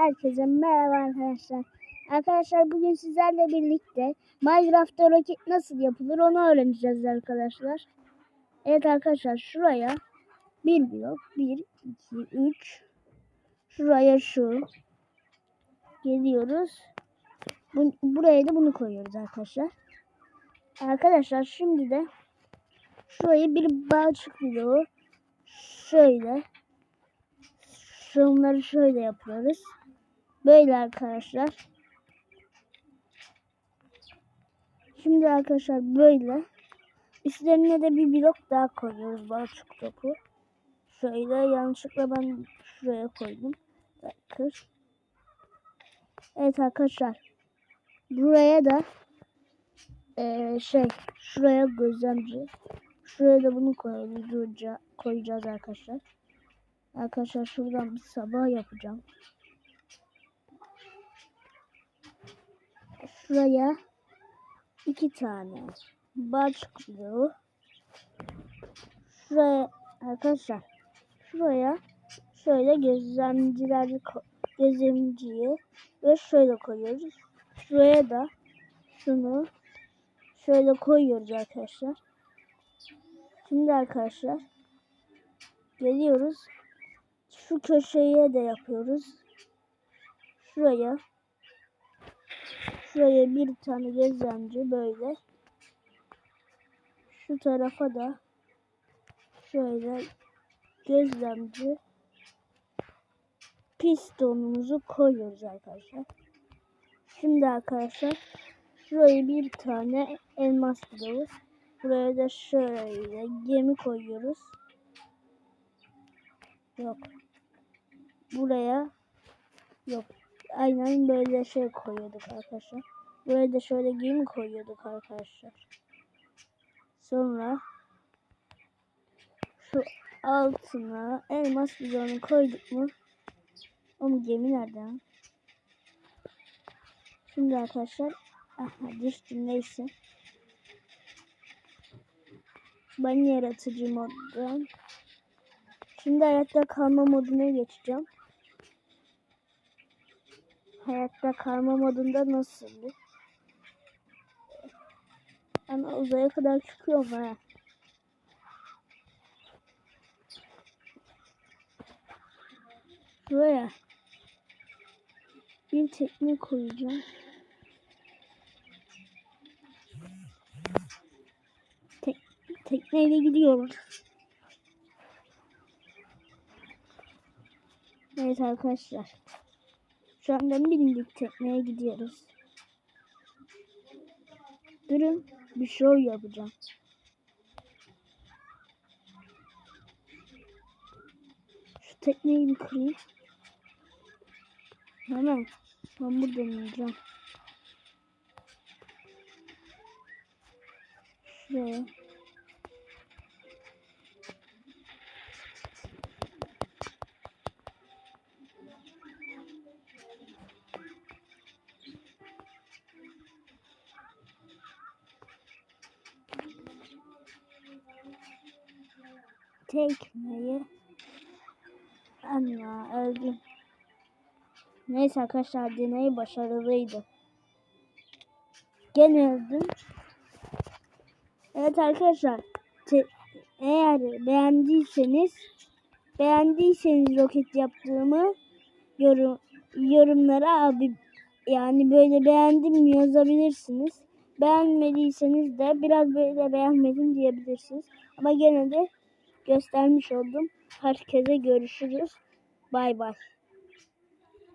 Herkese merhaba arkadaşlar. Arkadaşlar bugün sizlerle birlikte Minecraft'ta roket nasıl yapılır onu öğreneceğiz arkadaşlar. Evet arkadaşlar şuraya bir blok 1 2 3 şuraya şu geliyoruz. Bu, buraya da bunu koyuyoruz arkadaşlar. Arkadaşlar şimdi de şurayı bir balçık bloğu şöyle şunları şöyle yapıyoruz. Böyle arkadaşlar. Şimdi arkadaşlar böyle. Üstlerine de bir blok daha koyuyoruz balçık topu. Şöyle yanlışlıkla ben şuraya koydum. Bakın. Evet arkadaşlar. Buraya da eee, şey şuraya gözlemci. Şuraya da bunu koyacağız, koyacağız arkadaşlar. Arkadaşlar şuradan bir sabah yapacağım. Şuraya iki tane bloğu. Şuraya arkadaşlar şuraya şöyle gözlemcileri gözlemciyi ve şöyle koyuyoruz. Şuraya da şunu şöyle koyuyoruz arkadaşlar. Şimdi arkadaşlar geliyoruz. Şu köşeye de yapıyoruz. Şuraya şuraya bir tane gözlemci böyle. Şu tarafa da şöyle gözlemci pistonumuzu koyuyoruz arkadaşlar. Şimdi arkadaşlar şuraya bir tane elmas bloğu. Buraya da şöyle gemi koyuyoruz. Yok. Buraya yok. Aynen böyle şey koyuyorduk arkadaşlar. Buraya da şöyle gemi koyuyorduk arkadaşlar. Sonra şu altına elmas bloğunu koyduk mu? Ama gemi nerede? Şimdi arkadaşlar aha düştüm neyse. Ben yaratıcı moddan Şimdi hayatta kalma moduna geçeceğim. Hayatta kalma modunda nasıldı? Ama uzaya kadar çıkıyorum ha. Buraya bir tekne koyacağım. Tek, tekneyle gidiyoruz. Evet arkadaşlar. Şu anda bindik tekneye gidiyoruz. Durun bir show yapacağım. Şu tekneyi bir kırayım. Hemen. Ben buradan ineceğim. Şuraya. Tekmeyi Anla öldüm. Neyse arkadaşlar deney başarılıydı. Gene öldüm. Evet arkadaşlar eğer beğendiyseniz beğendiyseniz roket yaptığımı yorum yorumlara abi yani böyle beğendim yazabilirsiniz. Beğenmediyseniz de biraz böyle beğenmedim diyebilirsiniz. Ama gene de göstermiş oldum. Herkese görüşürüz. Bay bay.